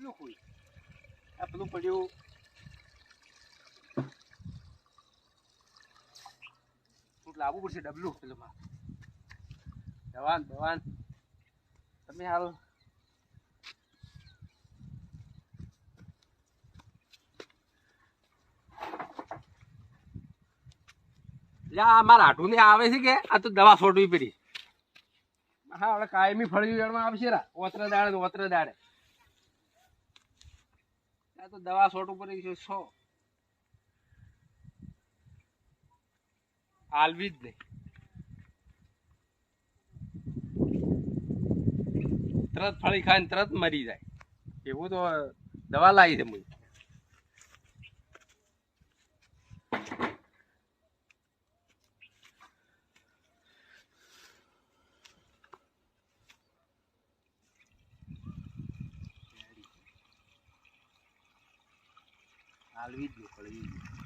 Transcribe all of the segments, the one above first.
ડબલું કોઈ. આ પેલું પડ્યું લાવવું પડશે ડબલું પેલું માં દવાન દવાન તમે હાલ આ મારા હાટું ને આવે છે કે? આ તો દવા છોડવી પડી. હા, હવે કાયમી ફળિયું વેણમાં આવશે રા. ઓતરે દાડે ઓતરે દાડે. તો દવા છોટું ઉપર સો. હાલવી જ નહીં. તરત ફળી ખાઈને તરત મરી જાય. એવું તો દવા લાવી છે મુઈ. હાલવી જ આવી ગયું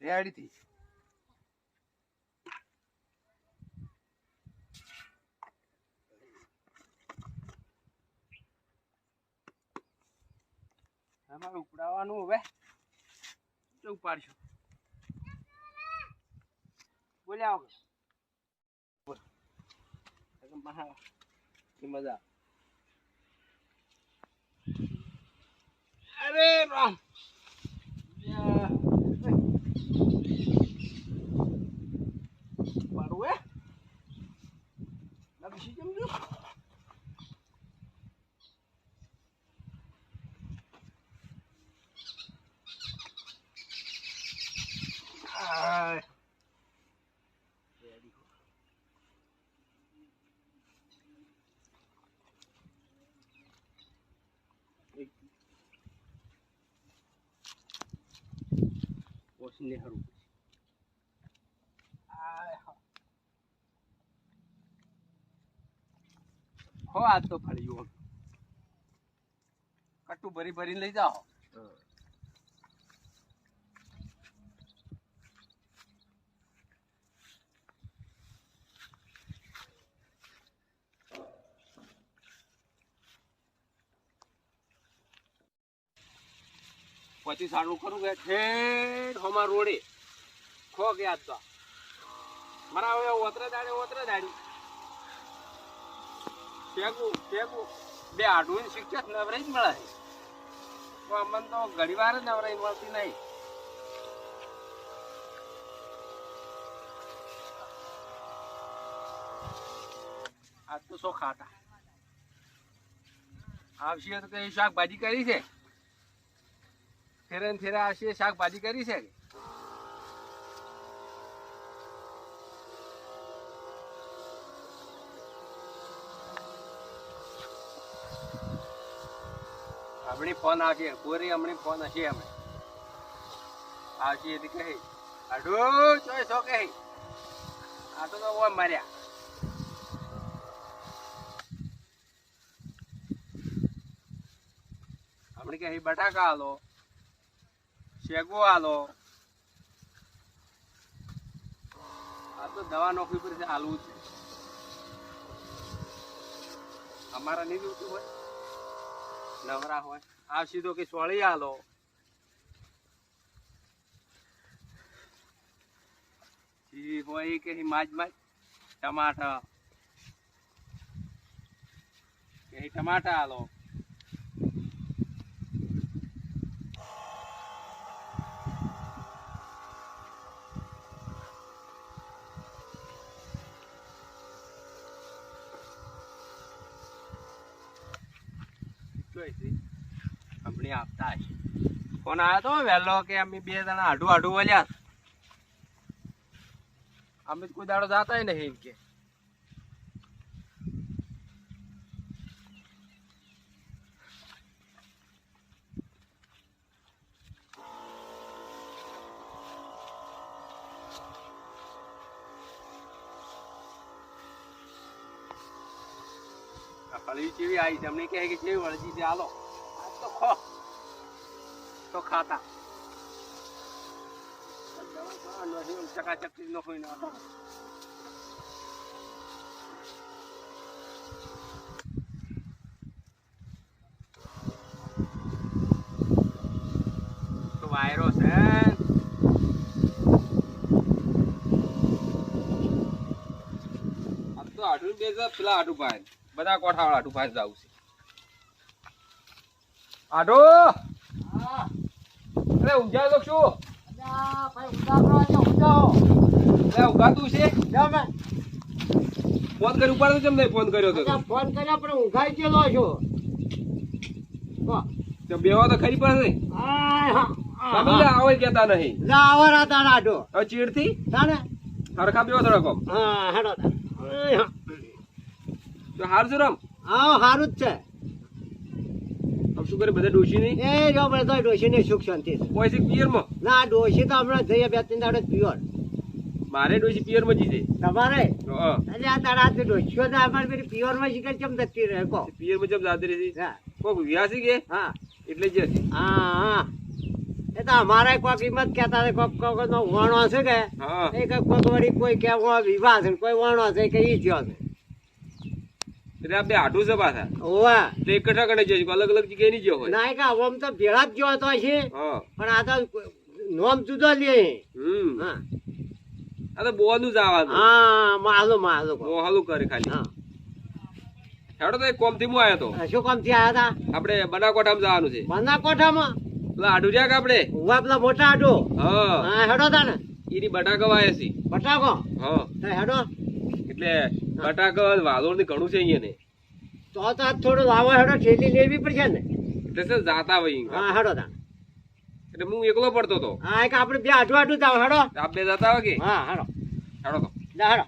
રેડીથી આમાં ઉપડાવવાનું હવે. તો ઉપાડશું. બોલ્યા વગર. એ મજા. અરે રામ. મારું હે? લાગી કેમ જો આય. Ready. એક ઓછીને હરવું આય હો આજ તો ફળ્યું કટુ ભરી ભરીને લઈ જાઓ. પછી સારું ખરું કે ઠેઠ હમા રોડે. ખો ગયા તો. મારા હવે ઓતરે દાડે, ઓતરે દાડી. ફેંકું ફેંકું બે આડું શિક્ષક નવરાઈ જ મળે. છે અમને તો ઘણી વાર જ નવરાઈ મળતી નહીં. આજ તો શો ખાતા? આવશે તો કઈ શાકભાજી કરી છે. ફેરે ને આવશે શાકભાજી કરી છે? હમણી ફોન આવશે બોરી હમણી ફોન હશે હમણે. આવશે એટલે કહે. અઢો ચોય સો કહે. આ તો ઓય મર્યા. હમણી કહે બટાકા આલો. શેગો આલો. આ તો દવા નોખવી પડશે છે હાલવું છે. અમારા નહીં જોતું હોય. નવરા હોય. આ સીધો કે સોળી આલો. હોય કે માજ માજ. ટમાટા. કે ટમાટા આલો. કંપની આપતા ફોન આવ્યો તો વહેલો કે અમે બે જણા આઢું આઢું વળ્યા. અમે કોઈ દાડો જાતા નહીં કે. હળવી ચીવી આવી છે? એમને કહે કે જે વળજી છે? હાલો. તો ખો. તો ખાતા. ચકાચકતી નો હોય ના વાયરો છે. આઠું બે પેલા આઠું ભાઈ બધા કોઠાવાળા આડું ભાઈ જવું છે. આડો! અરે ઊંઝા તો શું? અરે ઊંઘાતું છે? ફોન કરી ઉપાડતો ફોન કર્યો તો? ફોન કર્યા પણ ઊંઘાઈ ગયેલો છું. તો બેવા તો ખરી પડે નહીં. આવો કેતા નહીં. તારા આડો હવે ચીડથી? તાને હરખા બેવા થોડા કોમ હા હેડો તો હાર છો રમ? હા સારું જ છે. આમ શું કરે બધા ડોશી નહીં? એ જો બધા ડોશી ને સુખ શાંતિ કોઈ છે પિયરમાં? ના ડોશી તો હમણાં જઈએ બે ત્રણ દાડે પિયર. મારે ડોશી પિયરમાં છે તમારે એટલે આ દાડા હાથે ડોશીઓ તો અમારે પેલી માં શીખર કેમ જતી રહે કો પિયરમાં જેમ જાતી રહી કોક વ્યાસી કે? હા. એટલે જ હા હા. એ તો અમારે કોઈક કિંમત કહેતા હતા કોક કોક નો વણો છે કે? એ કોઈક વળી કોઈ કે વિવાહ છે કોઈ વણો છે કે ઈ થયો છે. એટલે આપણે આઢું છે પાછા ઓવા એટલે એકઠા કડે જઈશું અલગ અલગ જગ્યાએ નહીં હોય. ના કે આમ તો ભેળા જ ગયો તો છે. પણ આ તો નોમ જુદો લે. હમ. હા. આ તો બોનું જ આવવાનું હા માલો માલો બો હાલું કરે ખાલી. હા. હેડો તો એક કોમથી હું આવ્યો તો. શું કોમથી આવ્યા આપણે બનાકોટામાં જવાનું છે. બનાકોઠામાં? પેલા આડુ કે આપણે? ઉવા પેલા મોટા આડો. હા. હેડો તા ને એની બટાકો વાયા છે. બટાકો? હા. હેડો. એટલે બટાકા વાલોરથી ઘણું છે અહીંયા ને. તો તો આજ થોડો લાવો હેડો ઠેલી લેવી પડશે ને. એટલે સર જાતા હોય હા હેડો તા એટલે હું એકલો પડતો તો. હા એક આપણે બે આટું આટું જાવ હેડો. આપ બે જતા હોય કે? હા હેડો. હેડો તો. ના હેડો.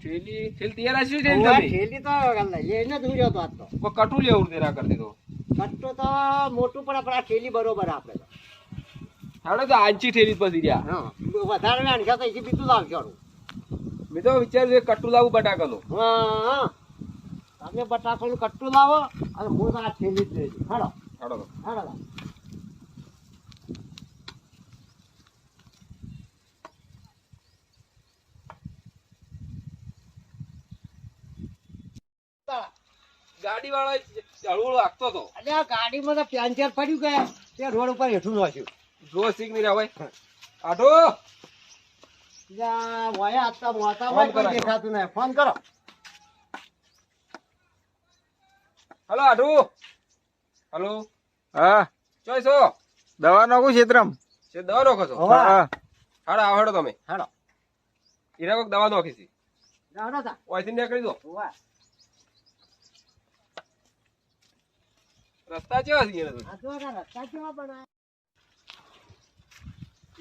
ઠેલી થેલી તૈયાર હશે છે ઠેલી તો લઈને જ હું જતો આજ તો. કટું લેવું તેરા કરી દીધો કટ્ટો તો મોટું પણ આ ઠેલી બરોબર આપણે તો. હેડો તો આંચી ઠેલી પછી રહ્યા. હા વધારે છે તો એથી બીજું લાવજો મેં તો વિચાર્યું છે કટ્ટુ લાવું બટાકાનું. હા. તમે બટાકાનું કટ્ટુ લાવો અને હું આ ઠેલી જ લેજો હાડો હાડો હાડો ગાડી વાળા હળવું લાગતો હતો. અરે આ ગાડીમાં તો પેન્ચર પડ્યું ગયા. તે રોડ ઉપર હેઠું નાખ્યું જો સિગ્નલ આવે આઠો દેખાતું નહીં. ફોન કરો. હલો આઠું હલો. હા. ચોઈ છો? દવા નાખું ક્ષેત્રમ છે દવા નાખો છો? હા. હાડો આવો હેડો તમે. હેડો. કોઈક દવા નાખી છે. જા, તા. ઓયથી નીકળી દો વાહ રસ્તા કેવા છે રસ્તા કેવા?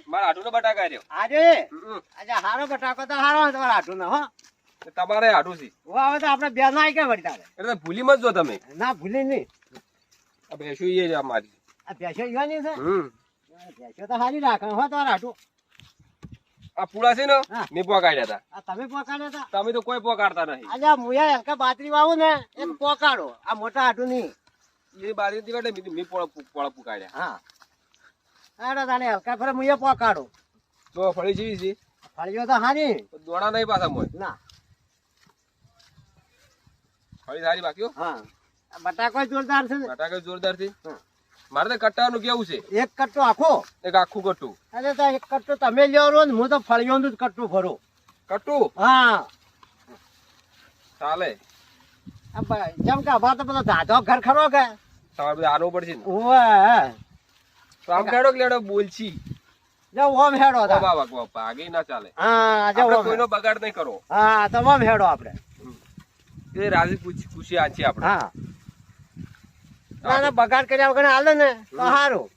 મારા આઠું બટાકા રહ્યો આજે? આજે હારો બટાકો તો હારો તમારા હાટું હો. તમારે આઠું છે. હવે હવે તો આપણે બે ના કે વળી એટલે ભૂલી મત જો તમે. ના ભૂલી નહીં. આ ભેંસું એ જ આ આ ભેંસો યુવાની છે? હમ. ભેંસો તો હારી રાખે હો તમારા હાટું આ પૂળા છે ને મેં પોકાડ્યા હતા આ તમે પોકાડ્યા હતા તમે તો કોઈ પોકાડતા નહીં. આજે મુયા હલકા બાતરી વાવું ને એક પોકાડો. આ મોટા હાટું નહીં એ બારી મેં પોળા પોળા પુકાડ્યા. હા. હેડો તાને હલકા ફરે મુયા પોકાડો. તો ફળી જીવી છે. ફળીઓ તો હાની દોણા નહીં પાછા મોય. ના. ફળી સારી બાકી હા. બટાકો જોરદાર છે બટાકા જોરદાર છે. હા. મારે તો કટ્ટાનું કેવું છે? એક કટ્ટો આખો? એક આખું કટ્ટું. અરે તો એક કટ્ટો તમે લ્યો ને હું તો ફળીઓનું જ કટ્ટું ભરો કટ્ટું? હા. ચાલે. જેમ કે અમારે તો પેલો ધાધો ઘર ખરો કે? તમારે બધા આનવું પડશે ને. તો આમ લેડો બોલછી જાવ ઓમ હેડો તા. બાબા બાપા આગે ના ચાલે. હા જો ઓમ કોઈનો બગાડ નહીં કરો. હા તમામ હેડો આપણે. એ રાજી પૂછી ખુશી આ છે આપણે. હા. ના ના બગાડ કર્યા વગર હાલે ને તો હમ. સારું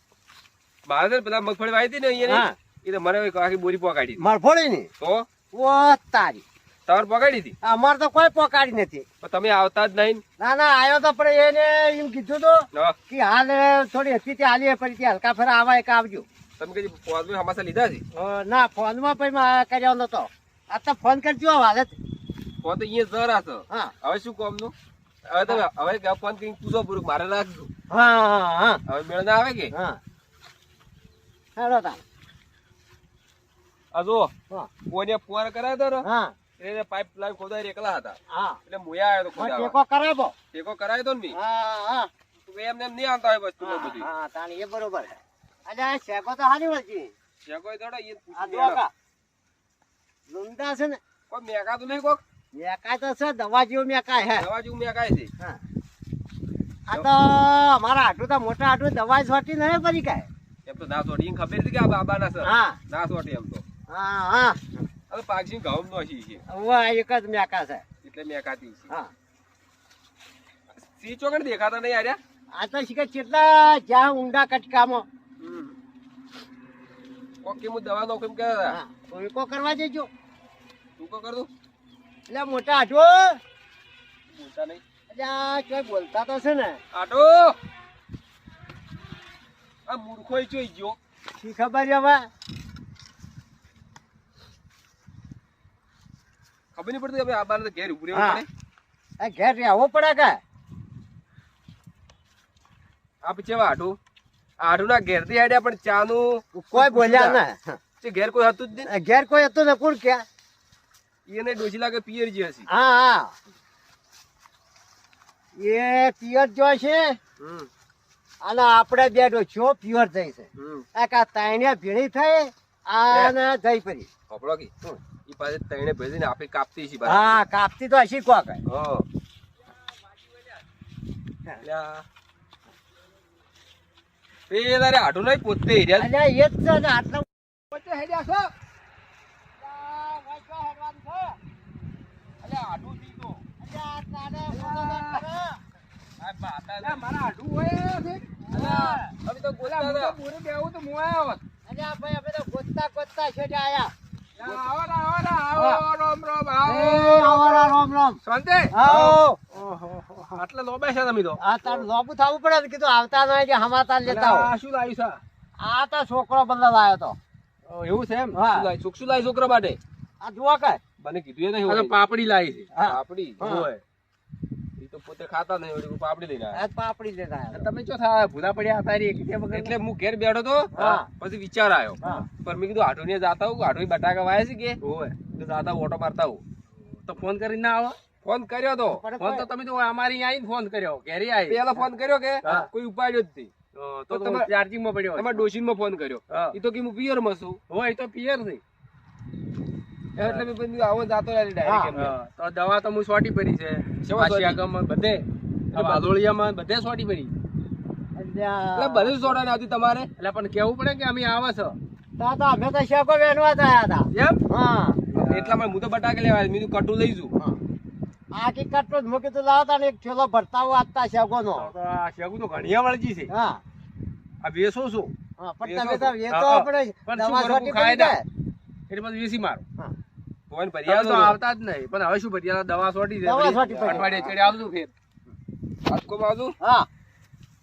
મારે તો પેલા મગફળી વાવી હતી ને અહીંયા એ તો મને આખી બોરી પોકાડી મરફોડી ની તો? ઓ તારી. તમારે પકડી હતી અમારે તો કોઈ પકડી નથી. તમે આવતા જ નહીં ના? ના આવ્યો તો પણ એને એમ કીધું તો કે હાલ થોડી હતી તે હાલી પછી ત્યાં હલકા ફરા આવા એક આવજો. તમે કઈ ફોન હમાસા લીધા છે? ના ના ફોનમાં પછી કર્યો નતો. આ તો ફોન કરજો હાલત ફોન તો અહીંયા જરા છે. હા. હવે શું કોમનું હવે તમે હવે ફોન કઈ પૂછો પૂરું મારે રાખજો. હા હા હવે મેળ ના આવે કે? હા. હા તા આ જો હા. કોઈને ફોન કરાયો હતો હા. એને પાઇપ લાઈન ખોદાઈ એકલા હતા. હા. એટલે મુયા આવ્યો તો ખોદાવા. ટેકો કરાવો. ટેકો કરાયો તો ને હા હા. તો એમને એમ નહીં આવતા હોય વસ્તુ બધી. હા તાણી એ બરોબર છે. શેકો તો હારી વળગી. શેકોય થોડો પૂછી લુંડા છે ને. કોઈ મેકા તો નહીં કોક? મેકા તો છે દવા જેવું મેકાય હે દવા જેવું મેકાય છે. હા. આ તો અમારા આટલું તો મોટા આટલું દવા છોટી નહીં પડી કાય એમ તો ના સોટી. ખબર હતી કે આ બાબાના સર હા. ના સોટી એમ તો. હા હા. હવે પાકસી ઘઉં નો છે હવે એક જ મેકા છે. એટલે મેકાતી છે. હા. સી ચોકડ દેખાતા નહીં આર્યા? આ તો શીખે કેટલા જ્યાં ઊંડા કટકામાં. કોક હું દવા નોખું એમ કે હા. કોઈકો કરવા જજો તું કો કર દઉં? એટલે મોટા આટો મોટા નહીં. આ ચોય બોલતા તો છે ને. આટો આ મૂર્ખોય ચોઈ ગયો. શી ખબર છે હવે? ખબર નહીં પડતી હવે આ બાર ઘેર ઉભું રહેવું પડે. ઘેર રહેવો પડે કે આ પછી આઢું આટું ના ઘેરથી આડ્યા પણ ચાનું કોઈ બોલ્યા ના. તે ઘેર કોઈ હતું જ નહીં ઘેર કોઈ હતું ને કોણ ક્યાં? એને ડોસી લાગે પિયર જે હશે. હા હા. એ પિયર જો છે હમ. અને આપણે બે ડોછીઓ પિયર થઈ છે. આ કા તાઈને ભીણી થઈ આના જઈ પડી કપડો કી. ઈ પાસે તઈને ભેજીને આપી કાપતી છે હા કાપતી તો હશી કોક. હા. પેલા રે આટું નહીં પોતે અલ્યા એ જ છે ને આટલા પોતે હેડ્યા છો? અલ્યા, આટું તો. અલ્યા, તારે. મારા આઢું હોય છે. અલ્યા, અમે તો બોલતા આવત. અલ્યા, ભાઈ અમે તો ગોતતા ગોતતા છે આયા. છોકરો બદલાવ આવ્યો તો એવું છે એમ. શું લાવ્યું છોકરા માટે આ જોવા કઈ પાપડી લાવી છે પાપડી પોતે ખાતા નહીં વળી પાપડી લઈને આવ્યા. પાપડી લેતા આવ્યો. તમે જો થા ભૂલા પડ્યા હતા રે એટલે હું ઘેર બેઠો તો પછી વિચાર આવ્યો. પણ મેં કીધું આઠું જાતા હું આઠું બટાકા વાય છે કે? હોય તો જાતા ઓટો મારતા હું તો ફોન કરીને ના આવો. ફોન કર્યો તો. ફોન તો તમે તો અમારી અહીં આવીને ફોન કર્યો. ઘેરે આવી પેલા ફોન કર્યો કે? કોઈ ઉપાડ્યો જ નહીં. તો તમે ચાર્જિંગમાં પડ્યો તમારા ડોશીનમાં ફોન કર્યો. એ તો કે હું પિયરમાં છું. હોય તો પિયર છે એટલે મેં કીધું આવો જાતો રહે ડાયરેક્ટ તો દવા તો હું સોટી પડી છે. શેમાં સોટી? બધે. આ વાદોળિયામાં બધે સોટી પડી એટલે એટલે બધું સોડા આવતી તમારે? એટલે પણ કેવું પડે કે અમે આવે છો? તા તો અમે તો શેકો વેનવા થયા હતા. એમ? હા. એટલામાં હું તો બટાકે લેવા. મેં કટુ લઈ જઉં. આ કી કટો જ મૂકી તો લાવતા ને એક થેલો ભરતાવો આપતા શેકો નો તો આ શેગુ તો ઘણીયા વળગી છે. હા. આ વેસો શું હા, પણ તમે તો છો? આપણે દવા સોટી જાય. એટલે પછી વેસી મારો. ફોન ભરી તમે તો આવતા જ નહીં પણ હવે શું ભરિયા દવા સોટી છે દવા સોટી અઠવાડિયે ચડે આવજો ફેર. રાજકોમાં આવજો હા.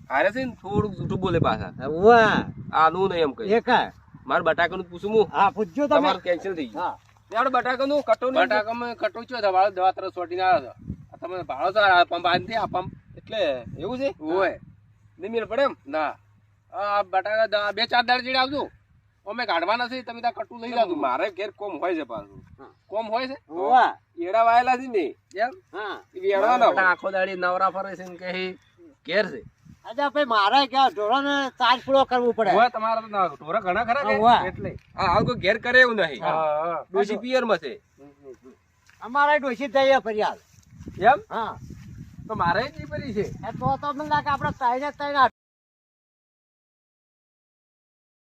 હારે છે ને થોડુંક જૂઠું બોલે પાછા. વાહ. આનું નહીં એમ કહી એક હે. મારે બટાકાનું પૂછું હું? હા પૂછજો તમે. તમારું કેન્સલ થઈ ગયું. હા. આપણે બટાકાનું કટો બટાકામાં કટો છો દવા તરફ સોટીને આવ્યો હતો. તમે ભાડો તો આ પંપ આનથી આ પંપ એટલે એવું છે? હોય. નહીં મેળ પડે એમ? ના. આ બટાકા બે ચાર દાડ જેડે આવજો. અમે કાઢવા નથી તમે ત્યાં કટું લઈ જાવ મારે ઘેર કોમ હોય છે પાછું. કોમ હોય છે? એડા વાયેલા છે ને એમ હા. એ વેડવાના બટા હોય. આખો દાડી નવરા ફરે છે ને કે ઘેર છે. અચ્છા ભાઈ મારે ક્યાં ઢોરાને ચાર્જ પૂરો કરવું પડે? હોય તમારા તો ઢોરા ઘણા ખરા કે? એટલે. હા કોઈ ઘેર કરે એવું નહીં. હા, હા. પિયરમાં છે. અમારે ડોસી જઈએ ફરિયાદ એમ હા. તો મારે જ પડી છે. તો તો મને લાગે આપણે